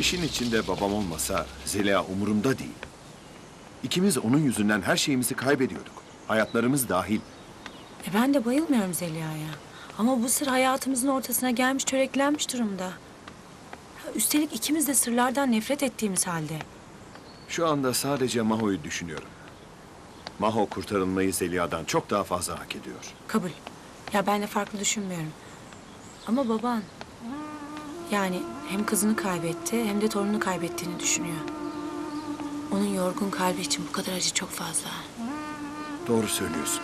İşin içinde babam olmasa Zeliha umurumda değil. İkimiz onun yüzünden her şeyimizi kaybediyorduk. Hayatlarımız dahil. E ben de bayılmıyorum Zeliha'ya. Ama bu sır hayatımızın ortasına gelmiş, çöreklenmiş durumda. Ya Üstelik ikimiz de sırlardan nefret ettiğimiz halde. Şu anda sadece Maho'yu düşünüyorum. Maho kurtarılmayı Zeliha'dan çok daha fazla hak ediyor. Kabul. Ya ben de farklı düşünmüyorum. Ama baban... Yani hem kızını kaybetti hem de torununu kaybettiğini düşünüyor. Onun yorgun kalbi için bu kadar acı çok fazla. Doğru söylüyorsun.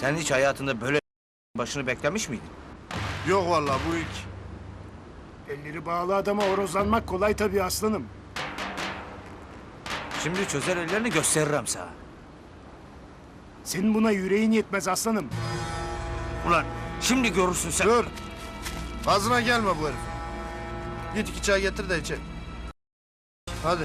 Sen hiç hayatında böyle başını beklemiş miydin? Yok vallahi bu ilk. Elleri bağlı adama horozlanmak kolay tabii aslanım. Şimdi çözer ellerini gösteririm sana. Senin buna yüreğin yetmez aslanım. Ulan şimdi görürsün sen. Dur. Ağzına gelme bu herif. Git iki çay getir de içelim. Hadi.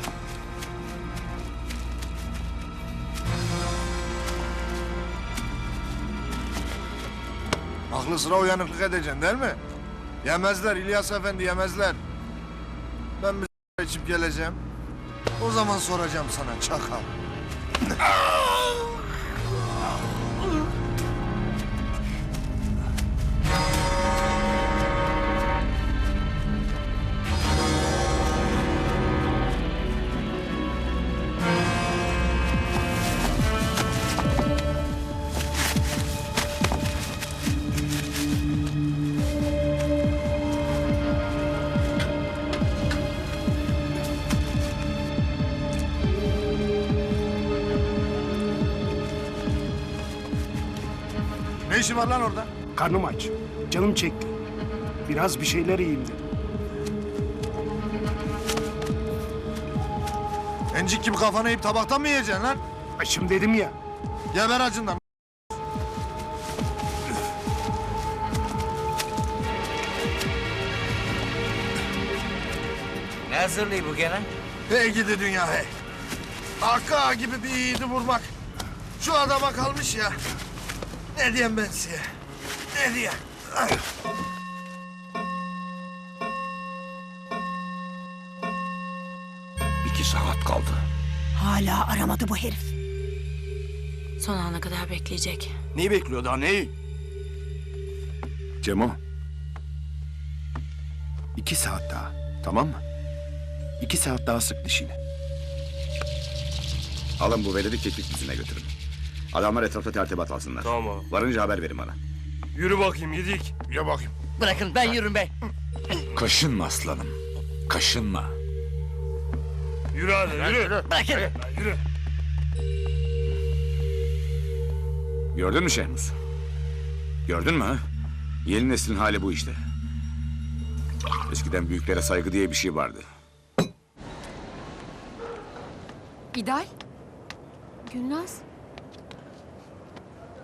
Aklı sıra uyanıklık edeceksin değil mi? Yemezler İlyas Efendi yemezler. Ben bir içip geleceğim. O zaman soracağım sana çakal. Ne işi var lan orada? Karnım aç. Canım çekti. Biraz bir şeyler yiyeyim dedim. Encik gibi kafana yiyip tabaktan mı yiyeceksin lan? Açım dedim ya. Geber acından. Ne hazırlığı bu gene? Hey gidi dünya hey. Hakkı ağa gibi bir yiğidi vurmak. Şu adama kalmış ya. Ne diyeyim ben size? Ne diyeyim? İki saat kaldı. Hala aramadı bu herif. Son ana kadar bekleyecek. Neyi bekliyor daha neyi? Cemo. İki saat daha. Tamam mı? İki saat daha sık dişini. Alın bu veledi keklik düzüne götürün. Adamlar etrafta tertibat alsınlar. Tamam. Varınca haber verin bana. Yürü bakayım yedik. Ya bakayım. Bırakın ben yürürüm be. Kaşınma aslanım. Kaşınma. Yürü hadi yürü. Bırakın. Yürü. Gördün mü Şehmus? Gördün mü ha? Yeni neslin hali bu işte. Eskiden büyüklere saygı diye bir şey vardı. İdal? Gülnaz?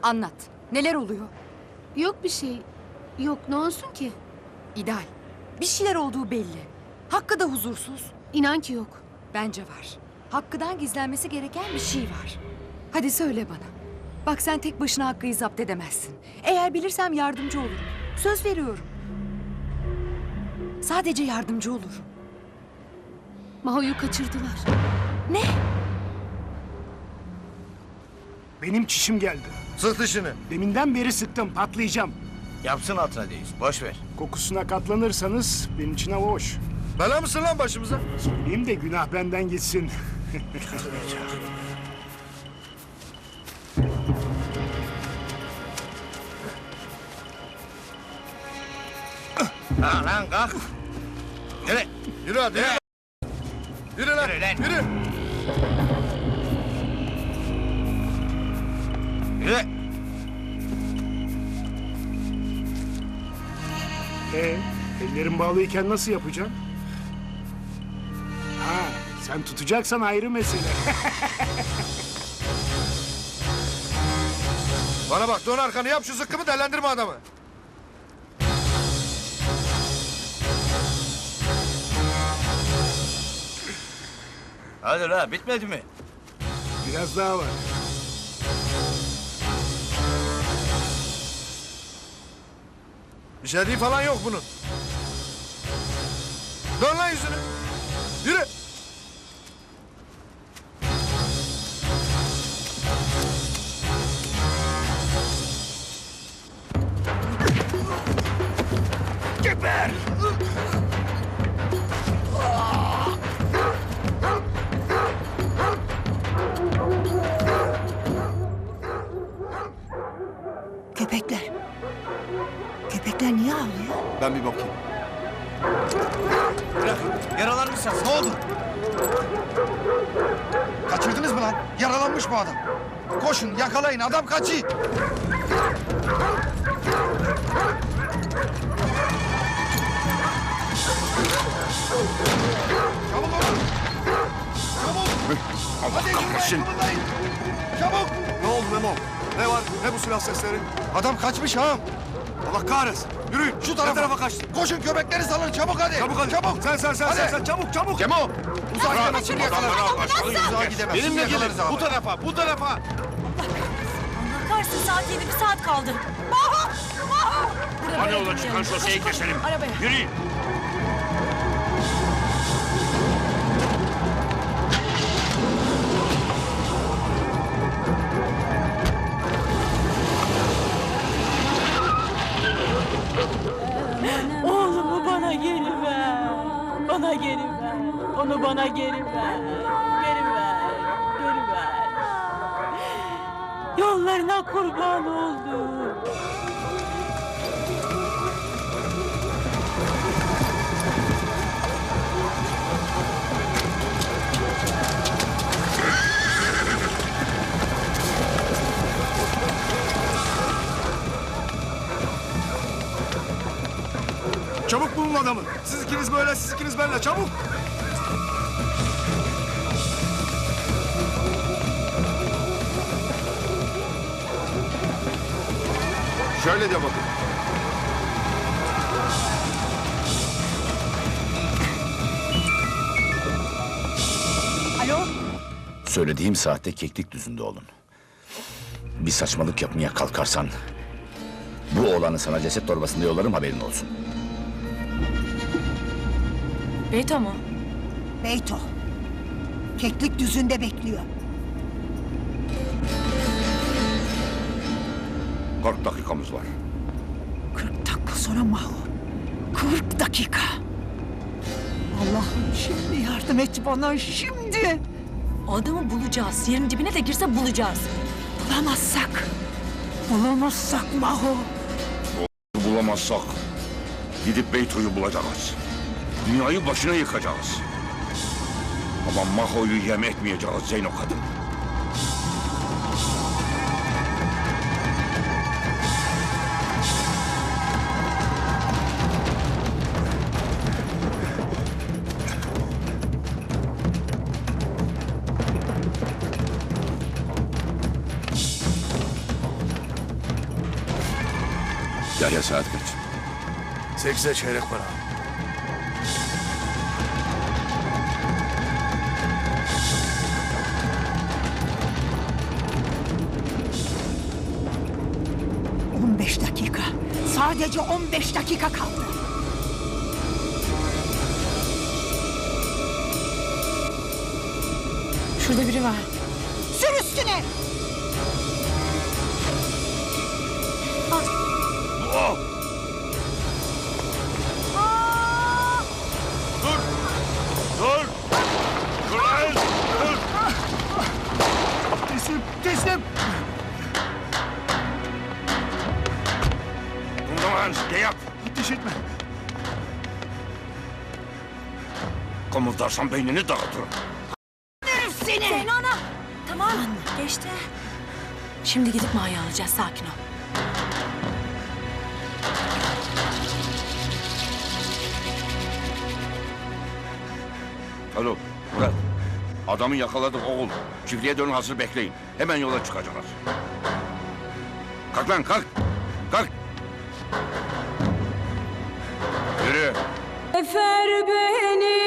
Anlat. Neler oluyor? Yok bir şey. Yok ne olsun ki? İdal. Bir şeyler olduğu belli. Hakkı da huzursuz. İnan ki yok. Bence var. Hakkı'dan gizlenmesi gereken bir şey var. Hadi söyle bana. Bak sen tek başına Hakkı'yı zapt edemezsin. Eğer bilirsem yardımcı olurum. Söz veriyorum. Sadece yardımcı olurum. Maho'yu kaçırdılar. Ne? Benim çişim geldi. Sık dişini. Deminden beri sıktım. Patlayacağım. Yapsın altına değil. Boş ver. Kokusuna katlanırsanız benim için hava hoş. Bela mısın lan başımıza? Söyleyeyim de günah benden gitsin. Ha lan kalk. Yürü. Yürü hadi. Yürü. Yürü lan. Yürü lan. Yürü. Ee, ellerim bağlıyken nasıl yapacağım? Ha, sen tutacaksan ayrı mesele. Bana bak dön arkanı yap şu zıkkımı delendirme adamı. Hadi la bitmedi mi? Biraz daha var. Bir şey değil falan yok bunun. Dön lan yüzünü. Köpekler niye ağlıyor? Ben bir bakayım. Yaralanmışsınız. Ne oldu? Kaçırdınız mı lan? Yaralanmış bu adam. Koşun yakalayın adam kaçıyor. Çabuk olun. Çabuk. Hadi kımıldayın. Çabuk. Ne oldu Memo? Ne var? Ne bu silah sesleri? Adam kaçmış ha. Allah kahretsin. Yürüyün. Şu tarafa. Ne tarafa kaçtın? Koşun köpekleri salın çabuk hadi. Çabuk hadi. Çabuk. Sen sen sen Hadi. sen, sen çabuk çabuk. Cemo! Uzağa gidemez. Şimdi yakalarız. Adamları Uzağa gidemez. Benimle gelin. Bu tarafa, bu tarafa. Bakarsın saat yedi bir saat kaldı. Hadi yola çıkan şoseyi keselim. Arabaya. Yürüyün. Yollarına kurban oldum. Çabuk bulun adamı. Siz ikiniz böyle, siz ikiniz benle. Çabuk. Şöyle de bakın. Söylediğim saatte keklik düzünde olun. Bir saçmalık yapmaya kalkarsan... ...bu oğlanı sana ceset torbasında yollarım haberin olsun. Beyto mu? Beyto. Keklik düzünde bekliyor. 40 dakikamız var. 40 dakika sonra Maho. 40 dakika. Allah'ım şimdi yardım et bana şimdi. Adamı bulacağız. Yerin dibine de girse bulacağız. Bulamazsak. Bulamazsak Maho. Bulamazsak gidip Beyto'yu bulacağız. Dünyayı başına yıkacağız. Ama Maho'yu yem etmeyeceğiz Zeyno kadın. Yahya saat kaç? Sekize çeyrek var abi. On beş dakika. Sadece 15 dakika kaldı. Şurada biri var. Sür üstüne. Dur. Dur lan. Dur. Teslim, teslim. O zaman ne yap? Ateş etme. Kımıldarsan beynini dağıtırım. Zeyno ana. Tamam. Geçti. Şimdi gidip Maha'yı alacağız. Sakin ol. Alo Murat. Adamı yakaladık oğul. Çiftliğe dönün hazır bekleyin. Hemen yola çıkacağız. Kalk lan kalk. Kalk. Yürü. Efer beni.